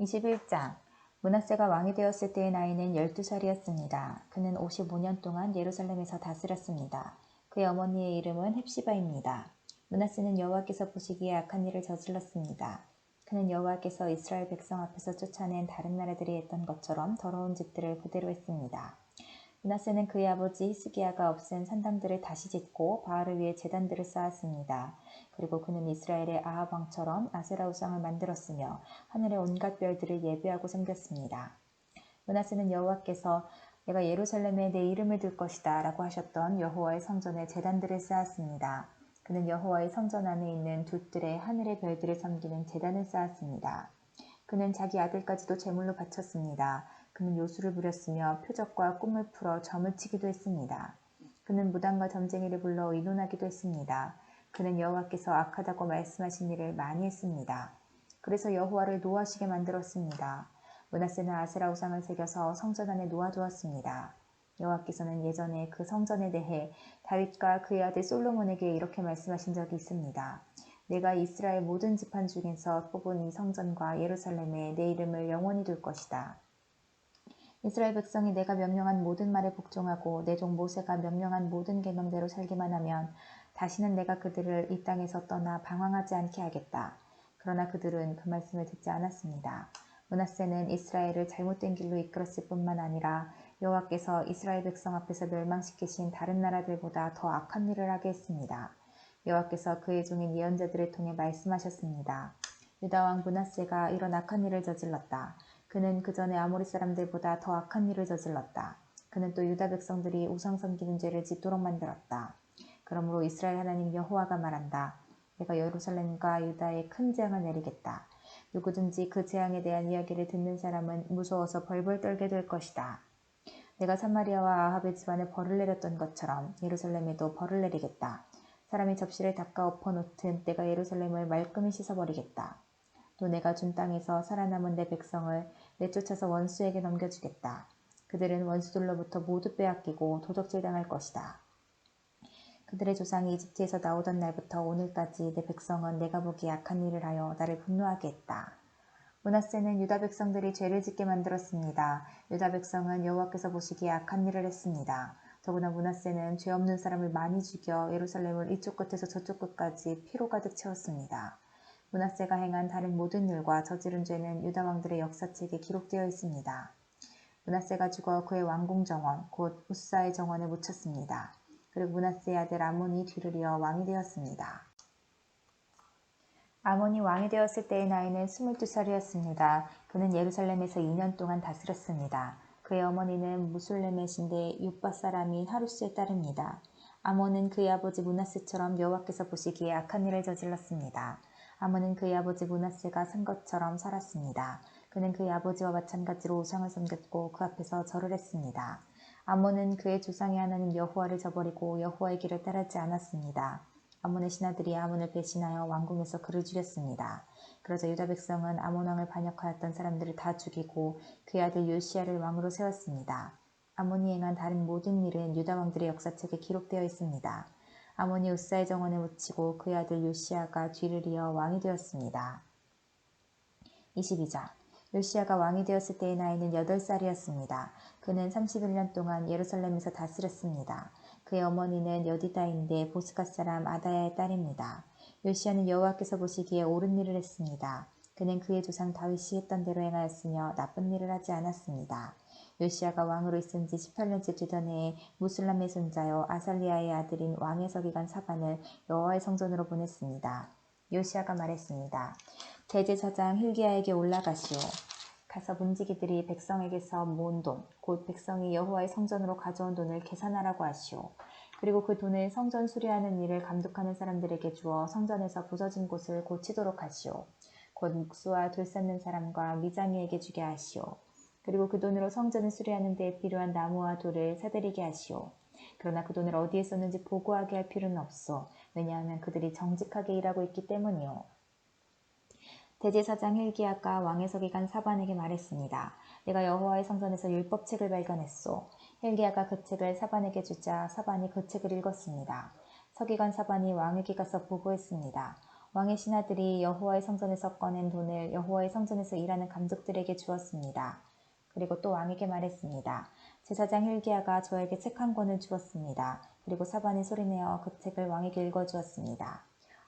21장 문하세가 왕이 되었을 때의 나이는 12살이었습니다. 그는 55년 동안 예루살렘에서 다스렸습니다. 그의 어머니의 이름은 헵시바입니다. 문하세는 여호와께서 보시기에 악한 일을 저질렀습니다. 그는 여호와께서 이스라엘 백성 앞에서 쫓아낸 다른 나라들이 했던 것처럼 더러운 짓들을 그대로 했습니다. 문하세는 그의 아버지 히스기야가 없앤 산당들을 다시 짓고 바알을 위해 재단들을 쌓았습니다. 그리고 그는 이스라엘의 아합 왕처럼 아세라 우상을 만들었으며 하늘의 온갖 별들을 예배하고 섬겼습니다. 문하세는 여호와께서 내가 예루살렘에 내 이름을 둘 것이다 라고 하셨던 여호와의 성전에 재단들을 쌓았습니다. 그는 여호와의 성전 안에 있는 둘들의 하늘의 별들을 섬기는 재단을 쌓았습니다. 그는 자기 아들까지도 제물로 바쳤습니다. 그는 요술을 부렸으며 표적과 꿈을 풀어 점을 치기도 했습니다. 그는 무당과 점쟁이를 불러 의논하기도 했습니다. 그는 여호와께서 악하다고 말씀하신 일을 많이 했습니다. 그래서 여호와를 노하시게 만들었습니다. 문하세는 아세라 우상을 새겨서 성전 안에 놓아두었습니다. 여호와께서는 예전에 그 성전에 대해 다윗과 그의 아들 솔로몬에게 이렇게 말씀하신 적이 있습니다. 내가 이스라엘 모든 지판 중에서 뽑은 이 성전과 예루살렘에 내 이름을 영원히 둘 것이다. 이스라엘 백성이 내가 명령한 모든 말에 복종하고 내 종 모세가 명령한 모든 계명대로 살기만 하면 다시는 내가 그들을 이 땅에서 떠나 방황하지 않게 하겠다. 그러나 그들은 그 말씀을 듣지 않았습니다. 문하세는 이스라엘을 잘못된 길로 이끌었을 뿐만 아니라 여호와께서 이스라엘 백성 앞에서 멸망시키신 다른 나라들보다 더 악한 일을 하게 했습니다. 여호와께서 그의 종인 예언자들을 통해 말씀하셨습니다. 유다 왕 문하세가 이런 악한 일을 저질렀다. 그는 그 전에 아모리 사람들보다 더 악한 일을 저질렀다. 그는 또 유다 백성들이 우상 섬기는 죄를 짓도록 만들었다. 그러므로 이스라엘 하나님 여호와가 말한다. 내가 예루살렘과 유다에 큰 재앙을 내리겠다. 누구든지 그 재앙에 대한 이야기를 듣는 사람은 무서워서 벌벌 떨게 될 것이다. 내가 사마리아와 아합의 집안에 벌을 내렸던 것처럼 예루살렘에도 벌을 내리겠다. 사람이 접시를 닦아 엎어놓든 내가 예루살렘을 말끔히 씻어버리겠다. 또 내가 준 땅에서 살아남은 내 백성을 내쫓아서 원수에게 넘겨주겠다. 그들은 원수들로부터 모두 빼앗기고 도적질 당할 것이다. 그들의 조상이 이집트에서 나오던 날부터 오늘까지 내 백성은 내가 보기 약한 일을 하여 나를 분노하게 했다. 문하세는 유다 백성들이 죄를 짓게 만들었습니다. 유다 백성은 여호와께서 보시기에 악한 일을 했습니다. 더구나 문하세는 죄 없는 사람을 많이 죽여 예루살렘을 이쪽 끝에서 저쪽 끝까지 피로 가득 채웠습니다. 문하세가 행한 다른 모든 일과 저지른 죄는 유다 왕들의 역사책에 기록되어 있습니다. 문하세가 죽어 그의 왕궁 정원, 곧 우사의 정원에 묻혔습니다. 그리고 문하세의 아들 아몬이 뒤를 이어 왕이 되었습니다. 아몬이 왕이 되었을 때의 나이는 22살이었습니다. 그는 예루살렘에서 2년 동안 다스렸습니다. 그의 어머니는 무술렘의 신대 육바 사람인 하루스의 딸입니다. 아몬은 그의 아버지 문하세처럼 여호와께서 보시기에 악한 일을 저질렀습니다. 아몬은 그의 아버지 문하세가 산 것처럼 살았습니다. 그는 그의 아버지와 마찬가지로 우상을 섬겼고 그 앞에서 절을 했습니다. 아몬은 그의 조상의 하나님 여호와를 저버리고 여호와의 길을 따르지 않았습니다. 아몬의 신하들이 아몬을 배신하여 왕궁에서 그를 죽였습니다. 그러자 유다 백성은 아몬 왕을 반역하였던 사람들을 다 죽이고 그의 아들 요시아를 왕으로 세웠습니다. 아몬이 행한 다른 모든 일은 유다 왕들의 역사책에 기록되어 있습니다. 아몬이 우사의 정원에 묻히고 그의 아들 요시아가 뒤를 이어 왕이 되었습니다. 22장 요시아가 왕이 되었을 때의 나이는 8살이었습니다. 그는 31년 동안 예루살렘에서 다스렸습니다. 그의 어머니는 여디다인데 보스가 사람 아다야의 딸입니다. 요시아는 여호와께서 보시기에 옳은 일을 했습니다. 그는 그의 조상 다윗이 했던 대로 행하였으며 나쁜 일을 하지 않았습니다. 요시아가 왕으로 있은 지 18년째 되던 해에 무슬람의 손자여 아살리아의 아들인 왕의 서기관 사반을 여호와의 성전으로 보냈습니다. 요시아가 말했습니다. 대제사장 힐기야에게 올라가시오. 가서 문지기들이 백성에게서 모은 돈, 곧 백성이 여호와의 성전으로 가져온 돈을 계산하라고 하시오. 그리고 그 돈을 성전 수리하는 일을 감독하는 사람들에게 주어 성전에서 부서진 곳을 고치도록 하시오. 곧 묵수와 돌 쌓는 사람과 미장이에게 주게 하시오. 그리고 그 돈으로 성전을 수리하는 데 필요한 나무와 돌을 사들이게 하시오. 그러나 그 돈을 어디에 썼는지 보고하게 할 필요는 없어. 왜냐하면 그들이 정직하게 일하고 있기 때문이오 대제사장 힐기야가 왕의 서기관 사반에게 말했습니다. 내가 여호와의 성전에서 율법책을 발견했소. 힐기야가 그 책을 사반에게 주자 사반이 그 책을 읽었습니다. 서기관 사반이 왕에게 가서 보고했습니다. 왕의 신하들이 여호와의 성전에서 꺼낸 돈을 여호와의 성전에서 일하는 감독들에게 주었습니다. 그리고 또 왕에게 말했습니다. 제사장 힐기야가 저에게 책 한 권을 주었습니다. 그리고 사반이 소리내어 그 책을 왕에게 읽어주었습니다.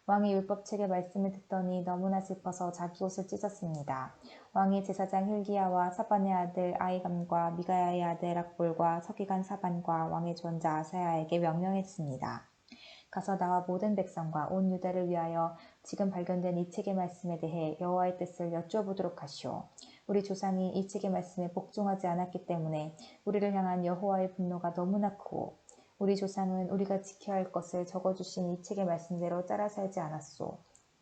왕이 율법책의 말씀을 듣더니 너무나 슬퍼서 자기 옷을 찢었습니다. 왕이 제사장 힐기야와 사반의 아들 아이감과 미가야의 아들 악볼과 서기관 사반과 왕의 주원자 아사야에게 명령했습니다. 가서 나와 모든 백성과 온 유다를 위하여 지금 발견된 이 책의 말씀에 대해 여호와의 뜻을 여쭈어보도록 하시오. 우리 조상이 이 책의 말씀에 복종하지 않았기 때문에 우리를 향한 여호와의 분노가 너무나 크고 우리 조상은 우리가 지켜야 할 것을 적어주신 이 책의 말씀대로 따라 살지 않았소.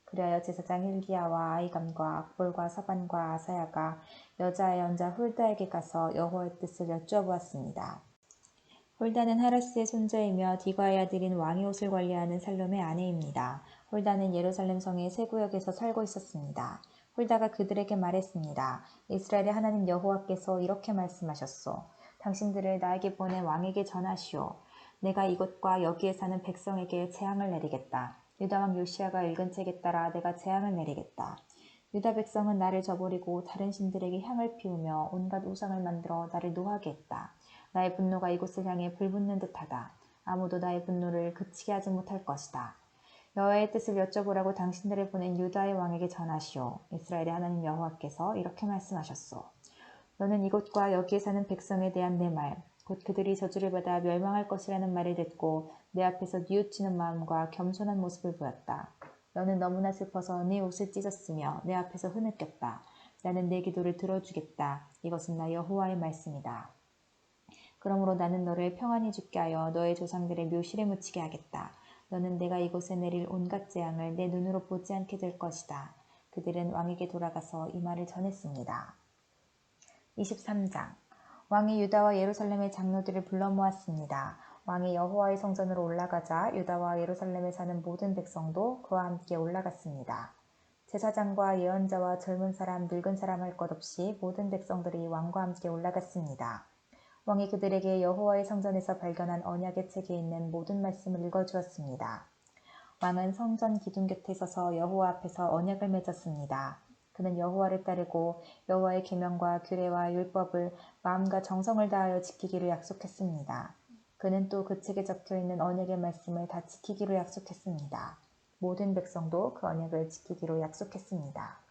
그리하여 제사장 힐기야와 아이감과 악볼과 사반과 아사야가 여자의 연자 홀다에게 가서 여호와의 뜻을 여쭈어보았습니다. 홀다는 하라스의 손자이며 디과의 아들인 왕의 옷을 관리하는 살롬의 아내입니다. 홀다는 예루살렘 성의 세 구역에서 살고 있었습니다. 홀다가 그들에게 말했습니다. 이스라엘의 하나님 여호와께서 이렇게 말씀하셨소. 당신들을 나에게 보내 왕에게 전하시오. 내가 이곳과 여기에 사는 백성에게 재앙을 내리겠다. 유다왕 요시아가 읽은 책에 따라 내가 재앙을 내리겠다. 유다 백성은 나를 저버리고 다른 신들에게 향을 피우며 온갖 우상을 만들어 나를 노하게 했다. 나의 분노가 이곳을 향해 불붙는 듯하다. 아무도 나의 분노를 그치게 하지 못할 것이다. 여호와의 뜻을 여쭤보라고 당신들을 보낸 유다의 왕에게 전하시오. 이스라엘의 하나님 여호와께서 이렇게 말씀하셨소. 너는 이곳과 여기에 사는 백성에 대한 내 말, 곧 그들이 저주를 받아 멸망할 것이라는 말을 듣고 내 앞에서 뉘우치는 마음과 겸손한 모습을 보였다. 너는 너무나 슬퍼서 네 옷을 찢었으며 내 앞에서 흐느꼈다. 나는 내 기도를 들어주겠다. 이것은 나 여호와의 말씀이다. 그러므로 나는 너를 평안히 죽게 하여 너의 조상들의 묘실에 묻히게 하겠다. 너는 내가 이곳에 내릴 온갖 재앙을 내 눈으로 보지 않게 될 것이다. 그들은 왕에게 돌아가서 이 말을 전했습니다. 23장 왕이 유다와 예루살렘의 장로들을 불러 모았습니다. 왕이 여호와의 성전으로 올라가자 유다와 예루살렘에 사는 모든 백성도 그와 함께 올라갔습니다. 제사장과 예언자와 젊은 사람, 늙은 사람 할 것 없이 모든 백성들이 왕과 함께 올라갔습니다. 왕이 그들에게 여호와의 성전에서 발견한 언약의 책에 있는 모든 말씀을 읽어주었습니다. 왕은 성전 기둥 곁에 서서 여호와 앞에서 언약을 맺었습니다. 그는 여호와를 따르고 여호와의 계명과 규례와 율법을 마음과 정성을 다하여 지키기를 약속했습니다. 그는 또 그 책에 적혀 있는 언약의 말씀을 다 지키기로 약속했습니다. 모든 백성도 그 언약을 지키기로 약속했습니다.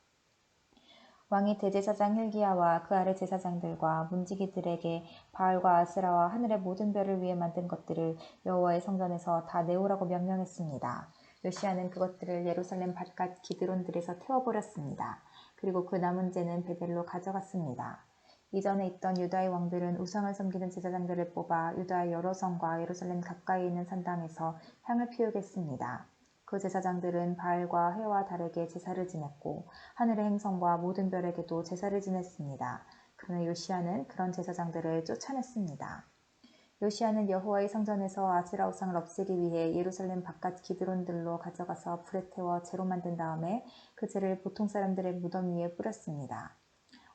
왕이 대제사장 힐기야와 그 아래 제사장들과 문지기들에게 바알과 아스라와 하늘의 모든 별을 위해 만든 것들을 여호와의 성전에서 다 내오라고 명령했습니다. 요시아는 그것들을 예루살렘 바깥 기드론들에서 태워버렸습니다. 그리고 그 남은 재는 베델로 가져갔습니다. 이전에 있던 유다의 왕들은 우상을 섬기는 제사장들을 뽑아 유다의 여러 성과 예루살렘 가까이 있는 산당에서 향을 피우겠습니다. 그 제사장들은 바알과 해와 달에게 제사를 지냈고 하늘의 행성과 모든 별에게도 제사를 지냈습니다. 그러나 요시아는 그런 제사장들을 쫓아냈습니다. 요시아는 여호와의 성전에서 아스라 우상을 없애기 위해 예루살렘 바깥 기드론들로 가져가서 불에 태워 재로 만든 다음에 그 재를 보통 사람들의 무덤 위에 뿌렸습니다.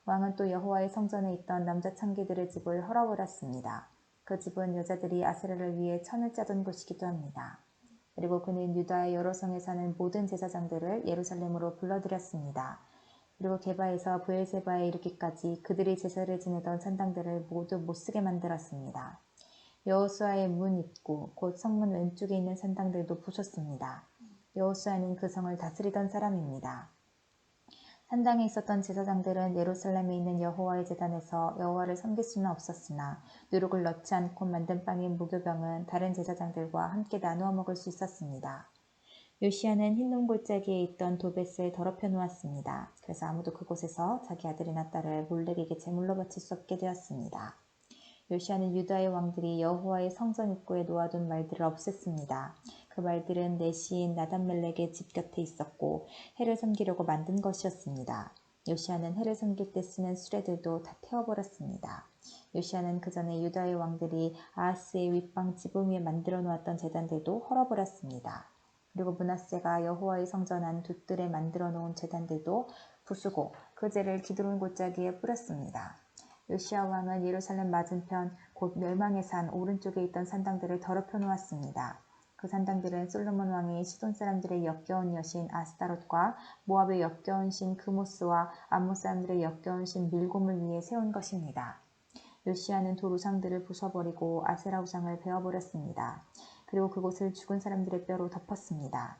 왕은 또 여호와의 성전에 있던 남자 창기들의 집을 헐어버렸습니다. 그 집은 여자들이 아스라를 위해 천을 짜던 곳이기도 합니다. 그리고 그는 유다의 여러 성에 사는 모든 제사장들을 예루살렘으로 불러들였습니다. 그리고 게바에서 부엘세바에 이르기까지 그들이 제사를 지내던 산당들을 모두 못쓰게 만들었습니다. 여호수아의 문 입구 곧 성문 왼쪽에 있는 산당들도 부쉈습니다. 여호수아는 그 성을 다스리던 사람입니다. 산당에 있었던 제사장들은 예루살렘에 있는 여호와의 제단에서 여호와를 섬길 수는 없었으나 누룩을 넣지 않고 만든 빵인 무교병은 다른 제사장들과 함께 나누어 먹을 수 있었습니다. 요시아는 흰놈 골짜기에 있던 도벳을 더럽혀 놓았습니다. 그래서 아무도 그곳에서 자기 아들이나 딸을 몰렉에게 제물로 바칠 수 없게 되었습니다. 요시아는 유다의 왕들이 여호와의 성전 입구에 놓아둔 말들을 없앴습니다. 그 말들은 내 시인 나단멜렉의 집 곁에 있었고 해를 섬기려고 만든 것이었습니다. 요시아는 해를 섬길 때 쓰는 수레들도 다 태워버렸습니다. 요시아는 그 전에 유다의 왕들이 아하스의 윗방 지붕 위에 만들어 놓았던 재단들도 헐어버렸습니다. 그리고 문하세가 여호와의 성전 안 돛들에 만들어 놓은 재단들도 부수고 그 재를 기드론 골짜기에 뿌렸습니다. 요시아 왕은 예루살렘 맞은편 곧 멸망의 산 오른쪽에 있던 산당들을 더럽혀 놓았습니다. 그 산당들은 솔로몬 왕이 시돈 사람들의 역겨운 여신 아스타롯과 모압의 역겨운 신 크모스와 암몬 사람들의 역겨운 신 밀곰을 위해 세운 것입니다. 요시아는 돌 우상들을 부숴버리고 아세라 우상을 베어버렸습니다. 그리고 그곳을 죽은 사람들의 뼈로 덮었습니다.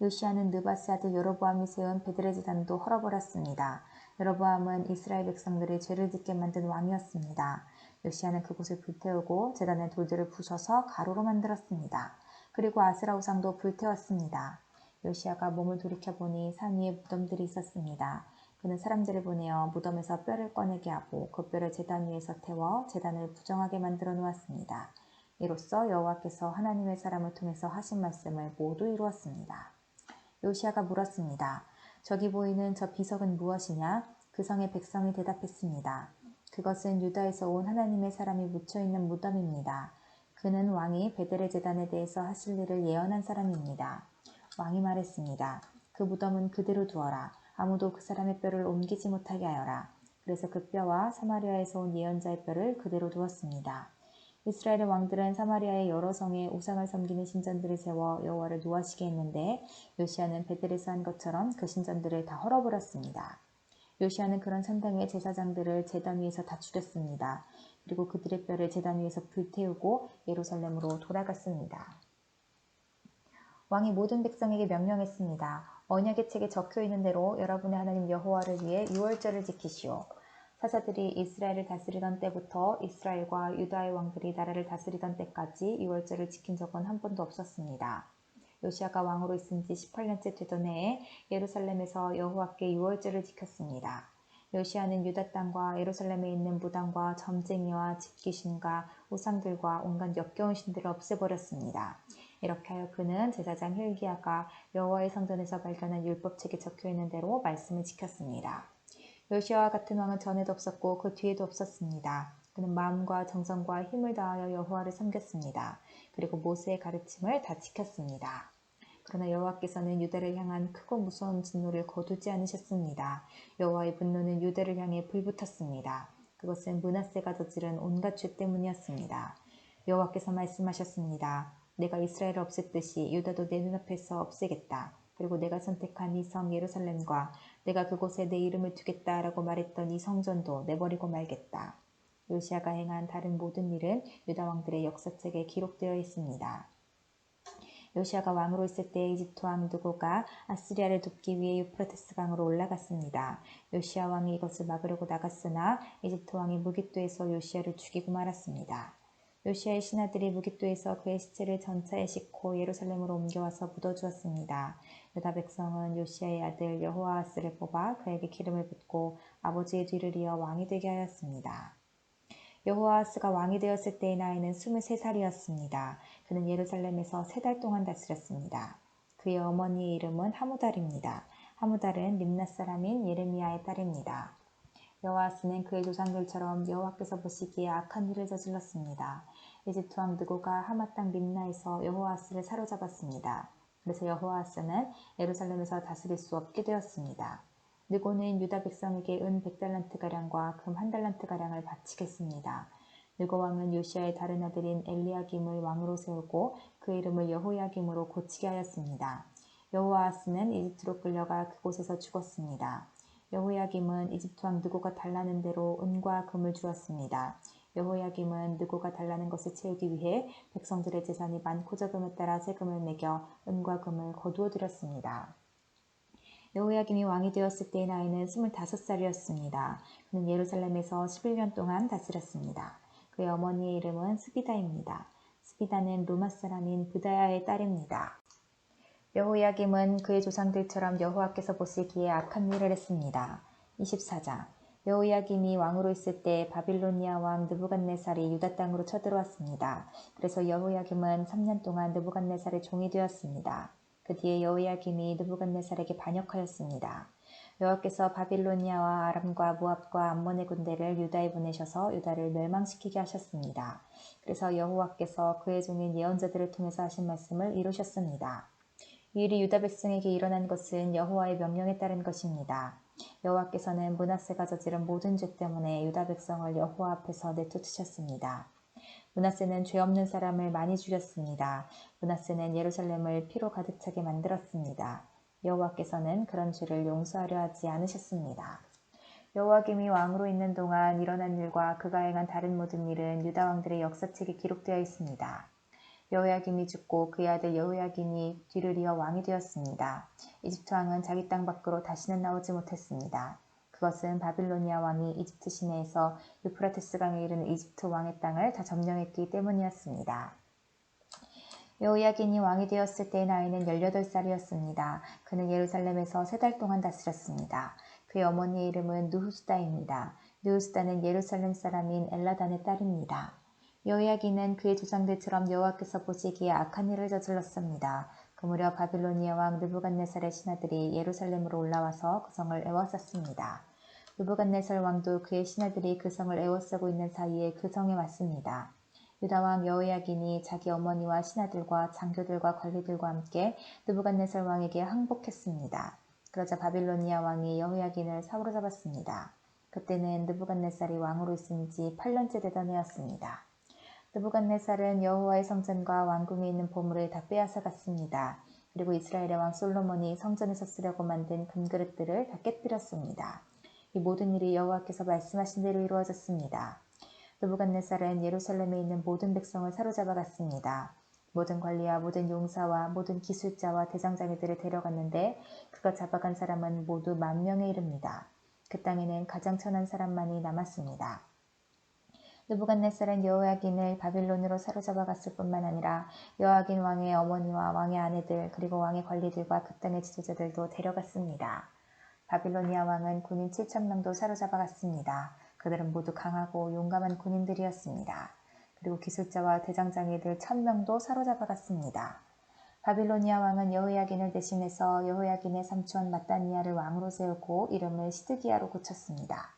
요시아는 느바스 아들 여로보암이 세운 베드레지단도 헐어버렸습니다. 여로보암은 이스라엘 백성들의 죄를 짓게 만든 왕이었습니다. 요시아는 그곳을 불태우고 재단의 돌들을 부셔서 가로로 만들었습니다. 그리고 아스라 우상도 불태웠습니다. 요시아가 몸을 돌이켜보니 산 위에 무덤들이 있었습니다. 그는 사람들을 보내어 무덤에서 뼈를 꺼내게 하고 그 뼈를 재단 위에서 태워 재단을 부정하게 만들어 놓았습니다. 이로써 여호와께서 하나님의 사람을 통해서 하신 말씀을 모두 이루었습니다. 요시아가 물었습니다. 저기 보이는 저 비석은 무엇이냐? 그 성의 백성이 대답했습니다. 그것은 유다에서 온 하나님의 사람이 묻혀있는 무덤입니다. 그는 왕이 베델의 재단에 대해서 하실 일을 예언한 사람입니다. 왕이 말했습니다. 그 무덤은 그대로 두어라. 아무도 그 사람의 뼈를 옮기지 못하게 하여라. 그래서 그 뼈와 사마리아에서 온 예언자의 뼈를 그대로 두었습니다. 이스라엘의 왕들은 사마리아의 여러 성에 우상을 섬기는 신전들을 세워 여호와를 노하시게 했는데 요시아는 베델에서 한 것처럼 그 신전들을 다 헐어버렸습니다. 요시아는 그런 산당의 제사장들을 제단 위에서 다 죽였습니다. 그리고 그들의 뼈를 제단 위에서 불태우고 예루살렘으로 돌아갔습니다. 왕이 모든 백성에게 명령했습니다. 언약의 책에 적혀 있는 대로 여러분의 하나님 여호와를 위해 유월절을 지키시오. 사사들이 이스라엘을 다스리던 때부터 이스라엘과 유다의 왕들이 나라를 다스리던 때까지 유월절을 지킨 적은 한 번도 없었습니다. 요시아가 왕으로 있은 지 18년째 되던 해에 예루살렘에서 여호와께 유월절을 지켰습니다. 요시아는 유다 땅과 예루살렘에 있는 무당과 점쟁이와 집귀신과 우상들과 온갖 역겨운 신들을 없애버렸습니다. 이렇게 하여 그는 제사장 힐기야가 여호와의 성전에서 발견한 율법책에 적혀 있는 대로 말씀을 지켰습니다. 요시아와 같은 왕은 전에도 없었고 그 뒤에도 없었습니다. 그는 마음과 정성과 힘을 다하여 여호와를 섬겼습니다. 그리고 모세의 가르침을 다 지켰습니다. 그러나 여호와께서는 유다를 향한 크고 무서운 진노를 거두지 않으셨습니다. 여호와의 분노는 유다를 향해 불붙었습니다. 그것은 문하세가 저지른 온갖 죄 때문이었습니다. 여호와께서 말씀하셨습니다. 내가 이스라엘을 없앴듯이 유다도 내 눈앞에서 없애겠다. 그리고 내가 선택한 이 성 예루살렘과 내가 그곳에 내 이름을 두겠다라고 말했던 이 성전도 내버리고 말겠다. 요시아가 행한 다른 모든 일은 유다 왕들의 역사책에 기록되어 있습니다. 요시아가 왕으로 있을 때 이집트 왕 누고가 아스리아를 돕기 위해 유프라테스 강으로 올라갔습니다. 요시아 왕이 이것을 막으려고 나갔으나 이집트 왕이 무기토에서 요시아를 죽이고 말았습니다. 요시아의 신하들이 무기토에서 그의 시체를 전차에 싣고 예루살렘으로 옮겨와서 묻어주었습니다. 유다 백성은 요시아의 아들 여호아스를 뽑아 그에게 기름을 붓고 아버지의 뒤를 이어 왕이 되게 하였습니다. 여호아스가 왕이 되었을 때의 나이는 23살이었습니다. 그는 예루살렘에서 세 달 동안 다스렸습니다. 그의 어머니의 이름은 하무달입니다. 하무달은 림나 사람인 예레미야의 딸입니다. 여호아스는 그의 조상들처럼 여호와께서 보시기에 악한 일을 저질렀습니다. 이집트 왕 느고가 하마 땅 림나에서 여호아스를 사로잡았습니다. 그래서 여호아스는 예루살렘에서 다스릴 수 없게 되었습니다. 느고는 유다 백성에게 은 100달란트가량과 금 1달란트가량을 바치겠습니다. 느고 왕은 요시아의 다른 아들인 엘리야김을 왕으로 세우고 그 이름을 여호야김으로 고치게 하였습니다. 여호아스는 이집트로 끌려가 그곳에서 죽었습니다. 여호야김은 이집트 왕 느고가 달라는 대로 은과 금을 주었습니다. 여호야김은 느고가 달라는 것을 채우기 위해 백성들의 재산이 많고 적음에 따라 세금을 매겨 은과 금을 거두어 드렸습니다. 여호야김이 왕이 되었을 때의 나이는 25살이었습니다. 그는 예루살렘에서 11년 동안 다스렸습니다. 그의 어머니의 이름은 스비다입니다. 스비다는 로마 사람인 부다야의 딸입니다. 여호야김은 그의 조상들처럼 여호와께서 보시기에 악한 일을 했습니다. 24장 여호야김이 왕으로 있을 때 바빌로니아 왕 느부갓네살이 유다 땅으로 쳐들어왔습니다. 그래서 여호야김은 3년 동안 느부갓네살의 종이 되었습니다. 그 뒤에 여호야김이 느부갓네살에게 반역하였습니다. 여호와께서 바빌로니아와 아람과 모압과 암몬의 군대를 유다에 보내셔서 유다를 멸망시키게 하셨습니다. 그래서 여호와께서 그의 종인 예언자들을 통해서 하신 말씀을 이루셨습니다. 이 일이 유다 백성에게 일어난 것은 여호와의 명령에 따른 것입니다. 여호와께서는 문하세가 저지른 모든 죄 때문에 유다 백성을 여호와 앞에서 내쫓으셨습니다. 문하세는 죄 없는 사람을 많이 죽였습니다. 문하세는 예루살렘을 피로 가득 차게 만들었습니다. 여호와께서는 그런 죄를 용서하려 하지 않으셨습니다. 여호와김이 왕으로 있는 동안 일어난 일과 그가 행한 다른 모든 일은 유다 왕들의 역사책에 기록되어 있습니다. 여호야김이 죽고 그의 아들 여호야김이 뒤를 이어 왕이 되었습니다. 이집트 왕은 자기 땅 밖으로 다시는 나오지 못했습니다. 그것은 바빌로니아 왕이 이집트 시내에서 유프라테스 강에 이르는 이집트 왕의 땅을 다 점령했기 때문이었습니다. 여호야긴이 왕이 되었을 때의 나이는 18살이었습니다. 그는 예루살렘에서 세 달 동안 다스렸습니다. 그의 어머니의 이름은 누후스다입니다. 누후스다는 예루살렘 사람인 엘라단의 딸입니다. 여호야기는 그의 조상들처럼 여호와께서 보시기에 악한 일을 저질렀습니다. 그 무렵 바빌로니아 왕 느부갓네살의 신하들이 예루살렘으로 올라와서 그 성을 에워쌌습니다. 느부갓네살 왕도 그의 신하들이 그 성을 에워싸고 있는 사이에 그 성에 왔습니다. 유다 왕 여호야긴이 자기 어머니와 신하들과 장교들과 관리들과 함께 느부갓네살 왕에게 항복했습니다. 그러자 바빌로니아 왕이 여호야긴을 사로잡았습니다. 그때는 느부갓네살이 왕으로 있은 지 8년째 되던 해였습니다. 느부갓네살은 여호와의 성전과 왕궁에 있는 보물을 다 빼앗아 갔습니다. 그리고 이스라엘의 왕 솔로몬이 성전에서 쓰려고 만든 금그릇들을 다 깨뜨렸습니다. 이 모든 일이 여호와께서 말씀하신 대로 이루어졌습니다. 느부갓네살은 예루살렘에 있는 모든 백성을 사로잡아 갔습니다. 모든 관리와 모든 용사와 모든 기술자와 대장장이들을 데려갔는데 그가 잡아간 사람은 모두 만 명에 이릅니다. 그 땅에는 가장 천한 사람만이 남았습니다. 느부갓네살은 여호야긴을 바빌론으로 사로잡아 갔을 뿐만 아니라 여호야긴 왕의 어머니와 왕의 아내들 그리고 왕의 관리들과 그 땅의 지도자들도 데려갔습니다. 바빌로니아 왕은 군인 7천 명도 사로잡아 갔습니다. 그들은 모두 강하고 용감한 군인들이었습니다. 그리고 기술자와 대장장이들 천명도 사로잡아 갔습니다. 바빌로니아 왕은 여호야긴을 대신해서 여호야긴의 삼촌 마따니아를 왕으로 세우고 이름을 시드기야로 고쳤습니다.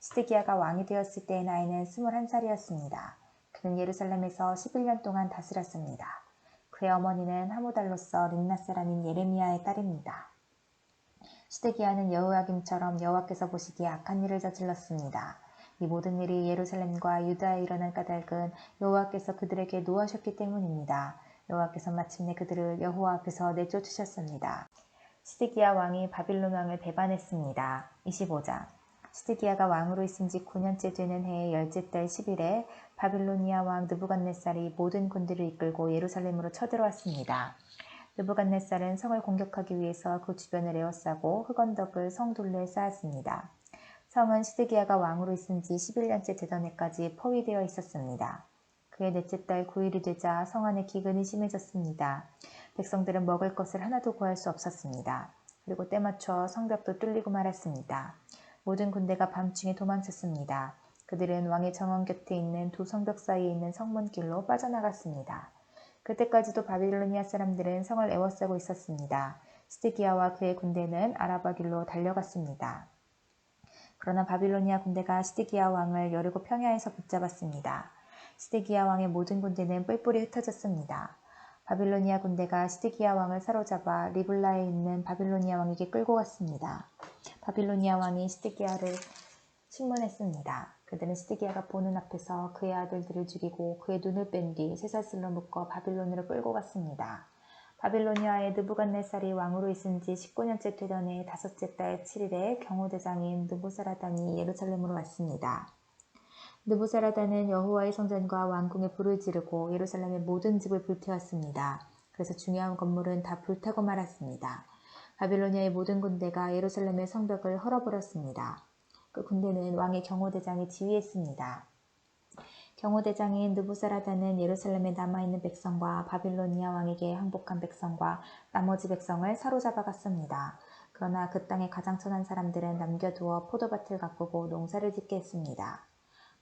시드기야가 왕이 되었을 때의 나이는 21살이었습니다. 그는 예루살렘에서 11년 동안 다스렸습니다. 그의 어머니는 하무달로서 린나 사람인 예레미야의 딸입니다. 시드기야는 여호야김처럼 여호와께서 보시기에 악한 일을 저질렀습니다. 이 모든 일이 예루살렘과 유다에 일어난 까닭은 여호와께서 그들에게 노하셨기 때문입니다. 여호와께서 마침내 그들을 여호와 앞에서 내쫓으셨습니다. 시드기야 왕이 바빌론 왕을 배반했습니다. 25장 시드기야가 왕으로 있은 지 9년째 되는 해의 열째 달 10일에 바빌로니아 왕 느부갓네살이 모든 군대를 이끌고 예루살렘으로 쳐들어왔습니다. 느부갓네살은 성을 공격하기 위해서 그 주변을 에워싸고 흑언덕을 성 둘레에 쌓았습니다. 성은 시드기야가 왕으로 있은 지 11년째 되던 해까지 포위되어 있었습니다. 그의 넷째 달 9일이 되자 성 안에 기근이 심해졌습니다. 백성들은 먹을 것을 하나도 구할 수 없었습니다. 그리고 때맞춰 성벽도 뚫리고 말았습니다. 모든 군대가 밤중에 도망쳤습니다. 그들은 왕의 정원 곁에 있는 두 성벽 사이에 있는 성문길로 빠져나갔습니다. 그때까지도 바빌로니아 사람들은 성을 에워싸고 있었습니다. 시드기야와 그의 군대는 아라바 길로 달려갔습니다. 그러나 바빌로니아 군대가 시드기야 왕을 여리고 평야에서 붙잡았습니다. 시드기야 왕의 모든 군대는 뿔뿔이 흩어졌습니다. 바빌로니아 군대가 시드기야 왕을 사로잡아 리블라에 있는 바빌로니아 왕에게 끌고 갔습니다. 바빌로니아 왕이 시드기야를 신문했습니다. 그들은 시드기야가 보는 앞에서 그의 아들들을 죽이고 그의 눈을 뺀 뒤 쇠사슬로 묶어 바빌론으로 끌고 갔습니다. 바빌로니아의 느부갓네살이 왕으로 있은 지 19년째 되던 해 다섯째 달 7일에 경호대장인 느부사라단이 예루살렘으로 왔습니다. 느부사라단은 여호와의 성전과 왕궁에 불을 지르고 예루살렘의 모든 집을 불태웠습니다. 그래서 중요한 건물은 다 불타고 말았습니다. 바빌로니아의 모든 군대가 예루살렘의 성벽을 헐어버렸습니다. 그 군대는 왕의 경호대장이 지휘했습니다. 경호대장인 느부사라다는 예루살렘에 남아있는 백성과 바빌로니아 왕에게 항복한 백성과 나머지 백성을 사로잡아 갔습니다. 그러나 그 땅의 가장 천한 사람들은 남겨두어 포도밭을 가꾸고 농사를 짓게 했습니다.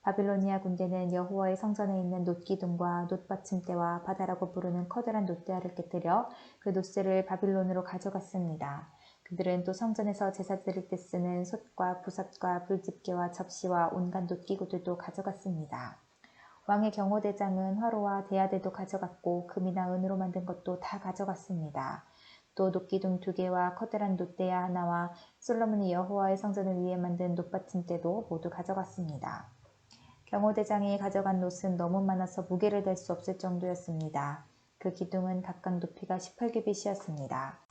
바빌로니아 군대는 여호와의 성전에 있는 놋기둥과 놋받침대와 바다라고 부르는 커다란 놋대야를 깨뜨려 그 놋새를 바빌론으로 가져갔습니다. 그들은 또 성전에서 제사 드릴 때 쓰는 솥과 부석과 불집게와 접시와 온갖 놋기구들도 가져갔습니다. 왕의 경호대장은 화로와 대야대도 가져갔고 금이나 은으로 만든 것도 다 가져갔습니다. 또 녹기둥 두 개와 커다란 놋대야 하나와 솔로몬이 여호와의 성전을 위해 만든 놋받침대도 모두 가져갔습니다. 경호대장이 가져간 놋은 너무 많아서 무게를 댈 수 없을 정도였습니다. 그 기둥은 각각 높이가 18규빗이었습니다.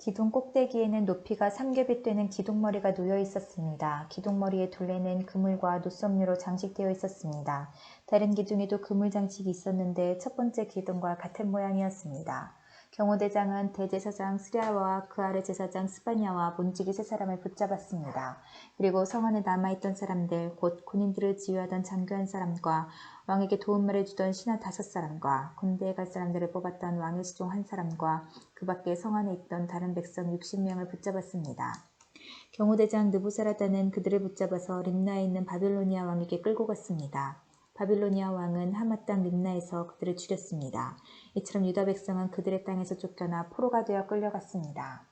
기둥 꼭대기에는 높이가 3규빗 되는 기둥머리가 놓여 있었습니다. 기둥머리의 둘레는 그물과 노섬유로 장식되어 있었습니다. 다른 기둥에도 그물 장식이 있었는데 첫 번째 기둥과 같은 모양이었습니다. 경호대장은 대제사장 스리아와 그 아래 제사장 스파냐와 문지기 세 사람을 붙잡았습니다. 그리고 성 안에 남아있던 사람들, 곧 군인들을 지휘하던 장교 한 사람과 왕에게 도움말을 주던 신하 다섯 사람과 군대에 갈 사람들을 뽑았던 왕의 시종 한 사람과 그 밖에 성 안에 있던 다른 백성 60명을 붙잡았습니다. 경호대장 느부사라다는 그들을 붙잡아서 림나에 있는 바빌로니아 왕에게 끌고 갔습니다. 바빌로니아 왕은 하마 땅 림나에서 그들을 죽였습니다. 이처럼 유다 백성은 그들의 땅에서 쫓겨나 포로가 되어 끌려갔습니다.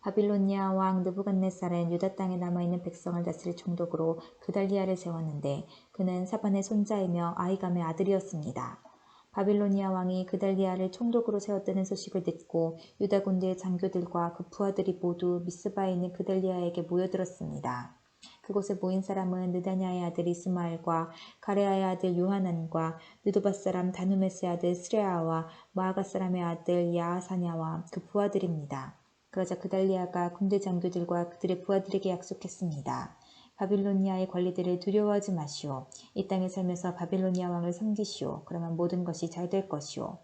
바빌로니아 왕 느부갓네살은 유다 땅에 남아있는 백성을 다스릴 총독으로 그달리아를 세웠는데 그는 사반의 손자이며 아이감의 아들이었습니다. 바빌로니아 왕이 그달리아를 총독으로 세웠다는 소식을 듣고 유다 군대의 장교들과 그 부하들이 모두 미스바에 있는 그달리아에게 모여들었습니다. 그곳에 모인 사람은 느다냐의 아들 이스마엘과 가레아의 아들 요하난과 느도바 사람 다누메스의 아들 스레아와 마아가 사람의 아들 야하사냐와 그 부하들입니다. 그러자 그달리아가 군대 장교들과 그들의 부하들에게 약속했습니다. 바빌로니아의 관리들을 두려워하지 마시오. 이 땅에 살면서 바빌로니아 왕을 섬기시오. 그러면 모든 것이 잘 될 것이오.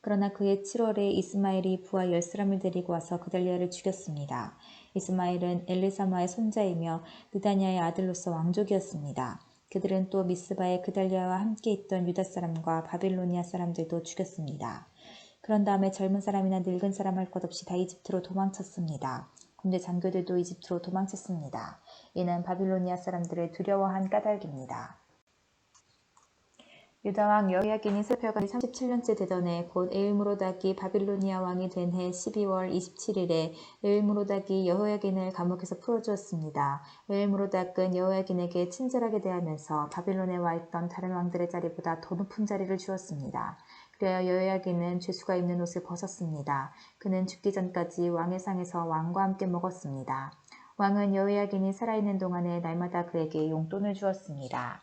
그러나 그의 7월에 이스마엘이 부하 열 사람을 데리고 와서 그달리아를 죽였습니다. 이스마엘은 엘리사마의 손자이며 느다냐의 아들로서 왕족이었습니다. 그들은 또 미스바의 그달리아와 함께 있던 유다 사람과 바빌로니아 사람들도 죽였습니다. 그런 다음에 젊은 사람이나 늙은 사람 할 것 없이 다 이집트로 도망쳤습니다. 군대 장교들도 이집트로 도망쳤습니다. 이는 바빌로니아 사람들을 두려워한 까닭입니다. 유다왕 여호야긴이 슬펴가 37년째 되던 해 곧 에일무로닥이 바빌로니아 왕이 된 해 12월 27일에 에일무로닥이 여호야긴을 감옥에서 풀어주었습니다. 에일무로닥은 여호야긴에게 친절하게 대하면서 바빌론에 와 있던 다른 왕들의 자리보다 더 높은 자리를 주었습니다. 그래야 여호야긴은 죄수가 입는 옷을 벗었습니다. 그는 죽기 전까지 왕의 상에서 왕과 함께 먹었습니다. 왕은 여호야긴이 살아있는 동안에 날마다 그에게 용돈을 주었습니다.